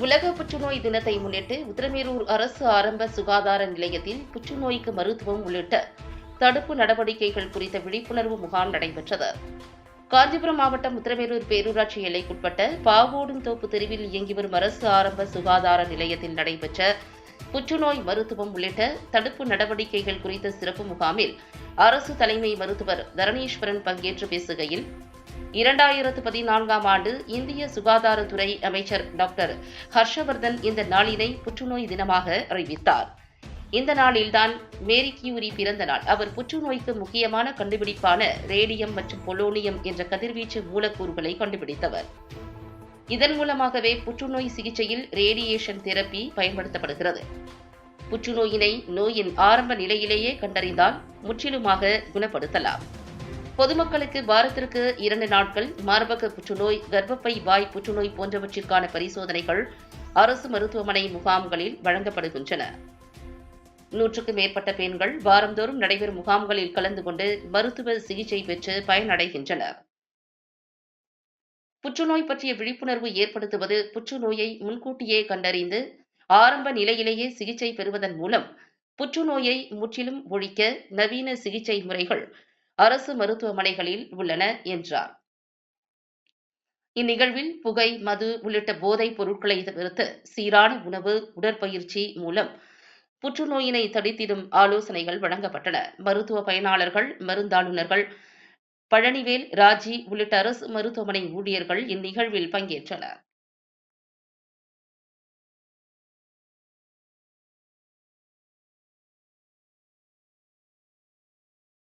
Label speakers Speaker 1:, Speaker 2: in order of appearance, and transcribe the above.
Speaker 1: உலக புற்றுநோய் தினத்தை முன்னிட்டு உத்திரமேரூர் அரசு ஆரம்ப சுகாதார நிலையத்தில் புற்றுநோய்க்கு மருத்துவம் உள்ளிட்ட தடுப்பு நடவடிக்கைகள் குறித்த விழிப்புணர்வு முகாம் நடைபெற்றது. காஞ்சிபுரம் மாவட்டம் உத்திரமேரூர் பேரூராட்சி எல்லைக்குட்பட்ட பாவோடுந்தோப்பு தெருவில் இயங்கி வரும் அரசு ஆரம்ப சுகாதார நிலையத்தில் நடைபெற்ற புற்றுநோய் மருத்துவம் உள்ளிட்ட தடுப்பு நடவடிக்கைகள் குறித்த சிறப்பு முகாமில் அரசு தலைமை மருத்துவர் தரணீஸ்வரன் பங்கேற்று பேசுகையில் இரண்டாயிரத்து பதினான்காம் ஆண்டு இந்திய சுகாதாரத்துறை அமைச்சர் டாக்டர் ஹர்ஷவர்தன் இந்த நாளினை புற்றுநோய் தினமாக அறிவித்தார். இந்த நாளில்தான் மேரி கியூரி பிறந்த நாள். அவர் புற்றுநோய்க்கு முக்கியமான கண்டுபிடிப்பான ரேடியம் மற்றும் பொலோனியம் என்ற கதிர்வீச்சு மூலக்கூறுகளை கண்டுபிடித்தவர். இதன் மூலமாகவே புற்றுநோய் சிகிச்சையில் ரேடியேஷன் தெரப்பி பயன்படுத்தப்படுகிறது. புற்றுநோயினை நோயின் ஆரம்ப நிலையிலேயே கண்டறிந்தால் முற்றிலுமாக குணப்படுத்தலாம். பொதுமக்களுக்கு வாரத்திற்கு இரண்டு நாட்கள் மார்பக புற்றுநோய் கர்ப்பப்பை வாய் புற்றுநோய் போன்றவற்றிற்கான பரிசோதனைகள் அரசு மருத்துவமனை முகாம்களில் வழங்கப்படுகின்றன. நூற்றுக்கும் மேற்பட்ட பெண்கள் வாரந்தோறும் நடைபெறும் முகாம்களில் கலந்து கொண்டு மருத்துவ சிகிச்சை பெற்று பயனடைகின்றனர். புற்றுநோய் பற்றிய விழிப்புணர்வு ஏற்படுத்துவது புற்றுநோயை முன்கூட்டியே கண்டறிந்து ஆரம்ப நிலையிலேயே சிகிச்சை பெறுவதன் மூலம் புற்றுநோயை முற்றிலும் ஒழிக்க நவீன சிகிச்சை முறைகள் அரசு மருத்துவமனைகளில் உள்ளன என்றார். இந்நிகழ்வில் புகை மது உள்ளிட்ட போதைப் பொருட்களை தவிர்த்து சீரான உணவு உடற்பயிற்சி மூலம் புற்றுநோயினை தடுத்திடும் ஆலோசனைகள் வழங்கப்பட்டன. மருத்துவ பயனாளர்கள் மருந்தாளுநர்கள் பழனிவேல் ராஜி உள்ளிட்ட அரசு மருத்துவமனை ஊழியர்கள் இந்நிகழ்வில் பங்கேற்றனர்.